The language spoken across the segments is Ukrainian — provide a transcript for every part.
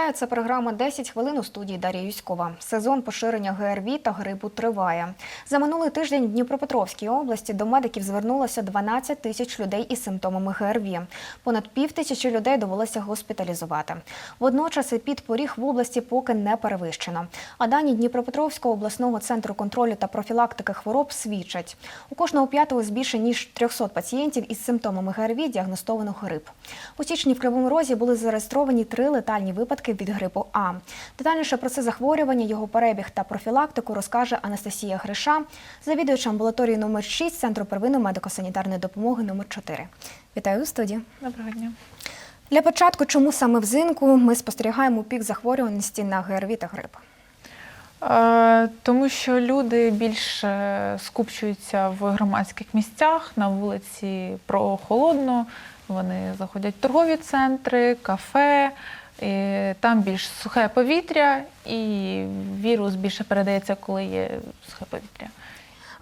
Вітаю, це програма «10 хвилин у студії Дар'я Юськова. Сезон поширення ГРВІ та грипу триває. За минулий тиждень в Дніпропетровській області до медиків звернулося 12 тисяч людей із симптомами ГРВІ. Понад пів тисячі людей довелося госпіталізувати. Водночас епідпоріг в області поки не перевищено. А дані Дніпропетровського обласного центру контролю та профілактики хвороб свідчать. У кожного п'ятого з більше ніж 300 пацієнтів із симптомами ГРВІ діагностовано грип. У січні в Кривому Розі були зареєстровані три летальні випадки від грипу А. Детальніше про це захворювання, його перебіг та профілактику розкаже Анастасія Гриша, завідувач амбулаторії номер 6 Центру первинної медико-санітарної допомоги номер 4 Вітаю у студії. Доброго дня. Для початку, чому саме взимку ми спостерігаємо пік захворюваності на ГРВІ та грип? Тому що люди більше скупчуються в громадських місцях на вулиці прохолодно. Вони заходять в торгові центри, кафе. І там більш сухе повітря, і вірус більше передається, коли є сухе повітря.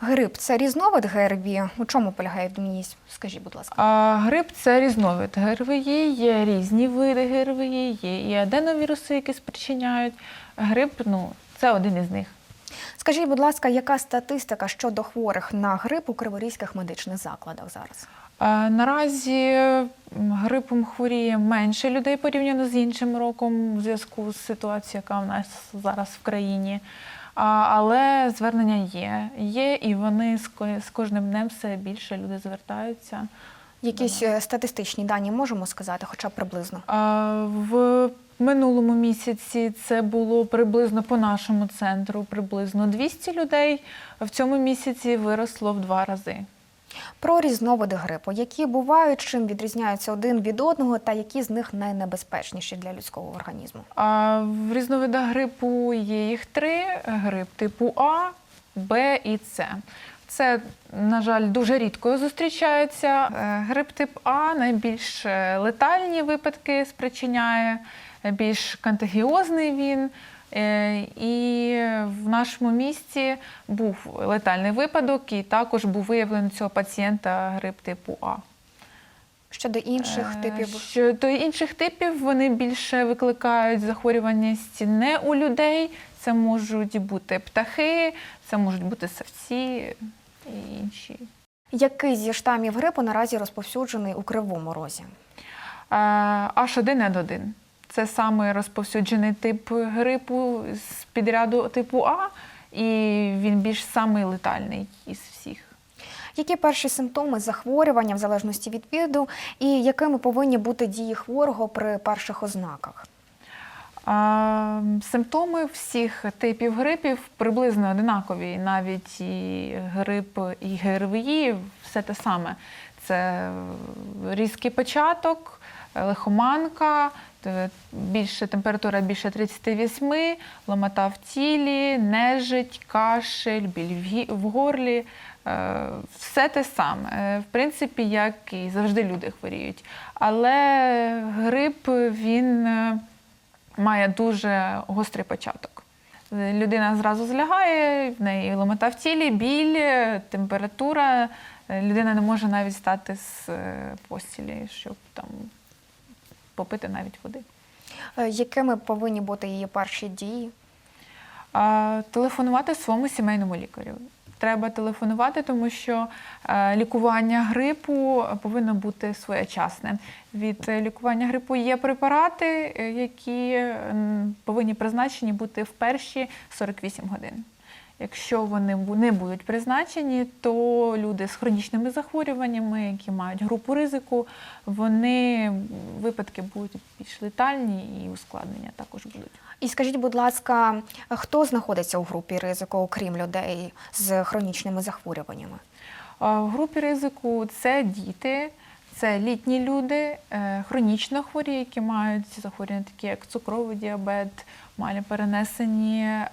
Грип це різновид ГРВІ. У чому полягає відмінність? Скажіть, будь ласка. А грип це різновид ГРВІ, є різні види ГРВІ, є і аденовіруси, які спричиняють. Грип ну, це один із них. Скажіть, будь ласка, яка статистика щодо хворих на грип у криворізьких медичних закладах зараз? Е, Наразі грипом хворіє менше людей порівняно з іншим роком в зв'язку з ситуацією, яка в нас зараз в країні. Але звернення є. Є, і вони з кожним днем все більше люди звертаються. Якісь е, статистичні дані можемо сказати, хоча б приблизно. В минулому місяці це було приблизно по нашому центру, приблизно 200 людей. В цьому місяці виросло в два рази. Про різновиди грипу, які бувають, чим відрізняються один від одного, та які з них найнебезпечніші для людського організму. А в різновидах грипу є їх три: грип типу А, Б і С. Це, на жаль, дуже рідко зустрічається. Е, Грип тип А найбільш е, летальні випадки спричиняє, більш контагіозний він. Е, І в нашому місті був летальний випадок, і також був виявлений цього пацієнта грип типу А. Щодо інших Е, типів Щодо інших типів, вони більше викликають захворюваність не у людей. Це можуть бути птахи, це можуть бути савці і інші. який зі штамів грипу наразі розповсюджений у кривому розі? Е, H1N1 – це саме розповсюджений тип грипу з підряду типу А, і він більш самий летальний із всіх. Які перші симптоми захворювання в залежності від виду, і якими повинні бути дії хворого при перших ознаках? Симптоми всіх типів грипів приблизно одинакові. Навіть і грип, і ГРВІ все те саме. Це різкий початок, лихоманка, більше температура більше 38, ломота в тілі, нежить, кашель, біль в горлі. Е, Все те саме. Е, В принципі, як і завжди люди хворіють. Але грип він. е, має дуже гострий початок. Людина зразу злягає, в неї ломота в тілі, біль, температура. Людина не може навіть стати з е, постілі, щоб там попити навіть води. Е, Якими повинні бути її перші дії? Телефонувати своєму сімейному лікарю. Треба телефонувати, тому що е, лікування грипу повинно бути своєчасне. Від е, лікування грипу є препарати, які повинні призначені бути в перші 48 годин. Якщо вони не будуть призначені, то люди з хронічними захворюваннями, які мають групу ризику, вони випадки будуть більш летальні і ускладнення також будуть. І скажіть, будь ласка, хто знаходиться у групі ризику, окрім людей з хронічними захворюваннями? В групі ризику це діти, це літні люди, е, хронічно хворі, які мають захворювання, такі як цукровий діабет, малі перенесені е,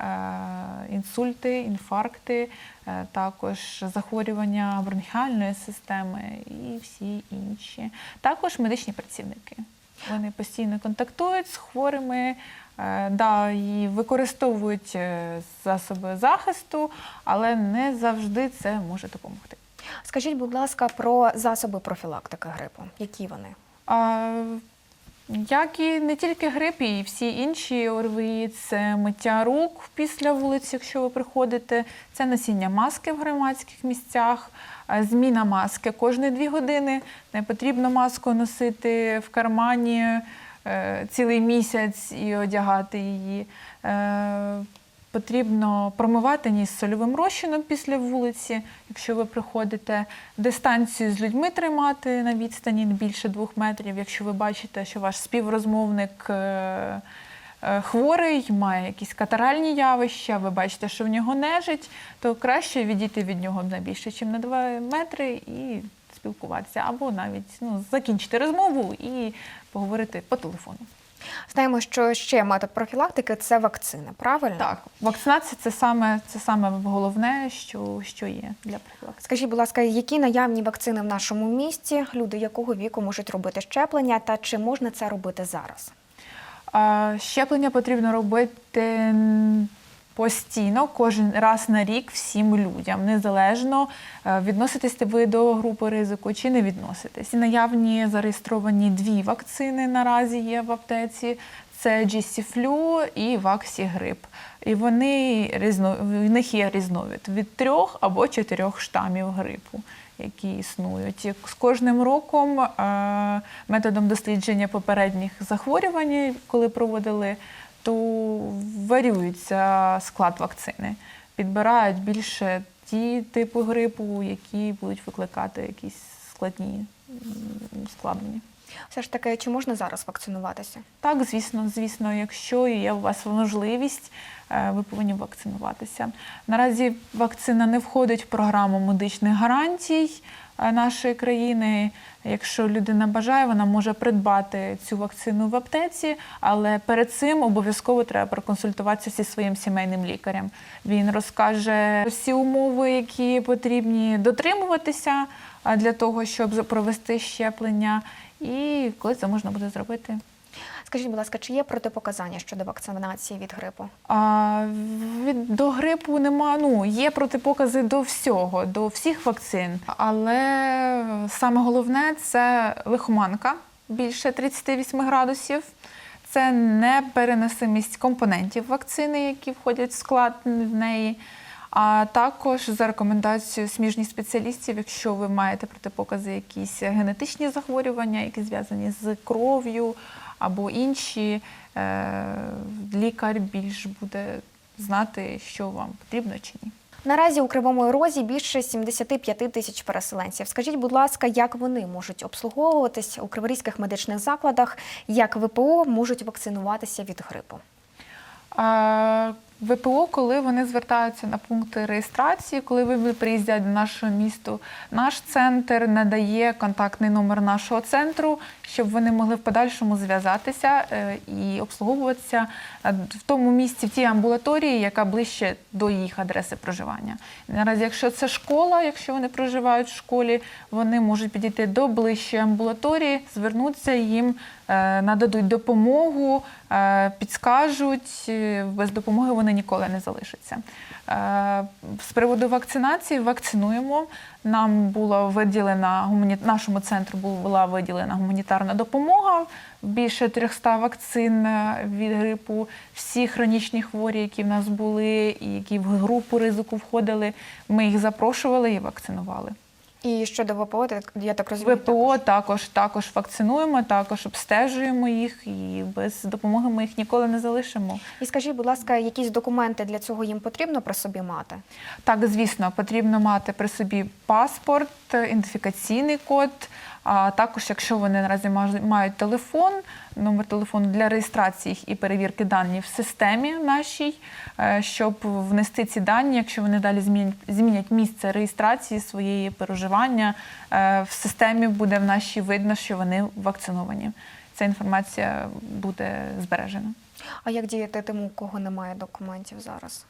інсульти, інфаркти, е, також захворювання бронхіальної системи і всі інші. Також медичні працівники. Вони постійно контактують з хворими, е, да, і використовують е, засоби захисту, але не завжди це може допомогти. Скажіть, будь ласка, про засоби профілактики грипу. Які вони? А, Як і не тільки грип, і всі інші ОРВІ, це миття рук після вулиці, якщо ви приходите, це носіння маски в громадських місцях, е, зміна маски кожні дві години. Не потрібно маску носити в кармані е, цілий місяць і одягати її. Потрібно промивати ніс сольовим розчином після вулиці, якщо ви приходите. Дистанцію з людьми тримати на відстані не більше двох метрів. Якщо ви бачите, що ваш співрозмовник е, е, хворий, має якісь катаральні явища, ви бачите, що в нього нежить, то краще відійти від нього не більше, ніж на два метри і спілкуватися, або навіть ну, закінчити розмову і поговорити по телефону. Знаємо, що ще метод профілактики це вакцина, правильно? Так, вакцинація це саме це саме головне, що, що є для профілактики. Скажіть, будь ласка, які наявні вакцини в нашому місті? Люди якого віку можуть робити щеплення, та чи можна це робити зараз? Щеплення потрібно робити постійно, кожен раз на рік всім людям, незалежно е, відноситесь ви до групи ризику чи не відноситесь. Наявні зареєстровані дві вакцини наразі є в аптеці. Це GC-Flu і Vaxi-Grip. І вони різно, в них є різновид від трьох або чотирьох штамів грипу, які існують. З кожним роком е, методом дослідження попередніх захворювань, коли проводили, то варіюється склад вакцини. Підбирають більше ті типи грипу, які будуть викликати якісь складні м, ускладнення. Все ж таки, чи можна зараз вакцинуватися? Так, звісно, звісно, якщо є у вас можливість, е, ви повинні вакцинуватися. Наразі вакцина не входить в програму медичних гарантій е, нашої країни. Якщо людина бажає, вона може придбати цю вакцину в аптеці, але перед цим обов'язково треба проконсультуватися зі своїм сімейним лікарем. Він розкаже всі умови, які потрібні дотримуватися для того, щоб провести щеплення, і коли це можна буде зробити. Скажіть, будь ласка, чи є протипоказання щодо вакцинації від грипу? А, від, до грипу нема, ну, є протипокази до всього, до всіх вакцин. Але саме головне це лихоманка більше 38 градусів. Це непереносимість компонентів вакцини, які входять в склад в неї. А також за рекомендацією сміжних спеціалістів, якщо ви маєте протипокази якісь генетичні захворювання, які зв'язані з кров'ю або інші, е, лікар більш буде знати, що вам потрібно чи ні. Наразі у Кривому Розі більше 75 тисяч переселенців. Скажіть, будь ласка, як вони можуть обслуговуватись у криворізьких медичних закладах, як ВПО можуть вакцинуватися від грипу? ВПО, коли вони звертаються на пункти реєстрації, коли ви приїздять до нашого місту, наш центр надає контактний номер нашого центру, щоб вони могли в подальшому зв'язатися е, і обслуговуватися е, в тому місці, в тій амбулаторії, яка ближче до їх адреси проживання. Наразі, якщо це школа, якщо вони проживають в школі, вони можуть підійти до ближчої амбулаторії, звернутися їм, е, нададуть допомогу, підскажуть. Без допомоги вони ніколи не залишаться. Е, З приводу вакцинації вакцинуємо. Нам була виділена нашому центру була виділена гуманітарна допомога. Більше 300 вакцин е, від грипу. Всі хронічні хворі, які в нас були, і які в групу ризику входили. Ми їх запрошували і вакцинували. І щодо ВПО, я так розумію, ВПО також також вакцинуємо, також обстежуємо їх, і без допомоги ми їх ніколи не залишимо. І скажіть, будь ласка, якісь документи для цього їм потрібно при собі мати? Так, звісно, потрібно мати при собі паспорт, ідентифікаційний код. А також, якщо вони наразі мають телефон, номер телефону для реєстрації і перевірки даних в системі нашій, е, щоб внести ці дані, якщо вони далі змінять, змінять місце реєстрації своєї проживання, е, в системі буде в нашій видно, що вони вакциновані. Ця інформація буде збережена. А як діяти тим, у кого немає документів зараз?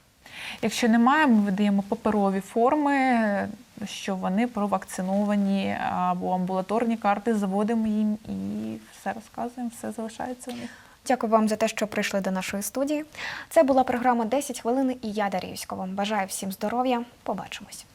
Якщо немає, ми видаємо паперові форми, що вони провакциновані або амбулаторні карти, заводимо їм і все розказуємо, все залишається у них. Дякую вам за те, що прийшли до нашої студії. Це була програма «10 хвилин і я Дар'я Вам Бажаю всім здоров'я. Побачимось.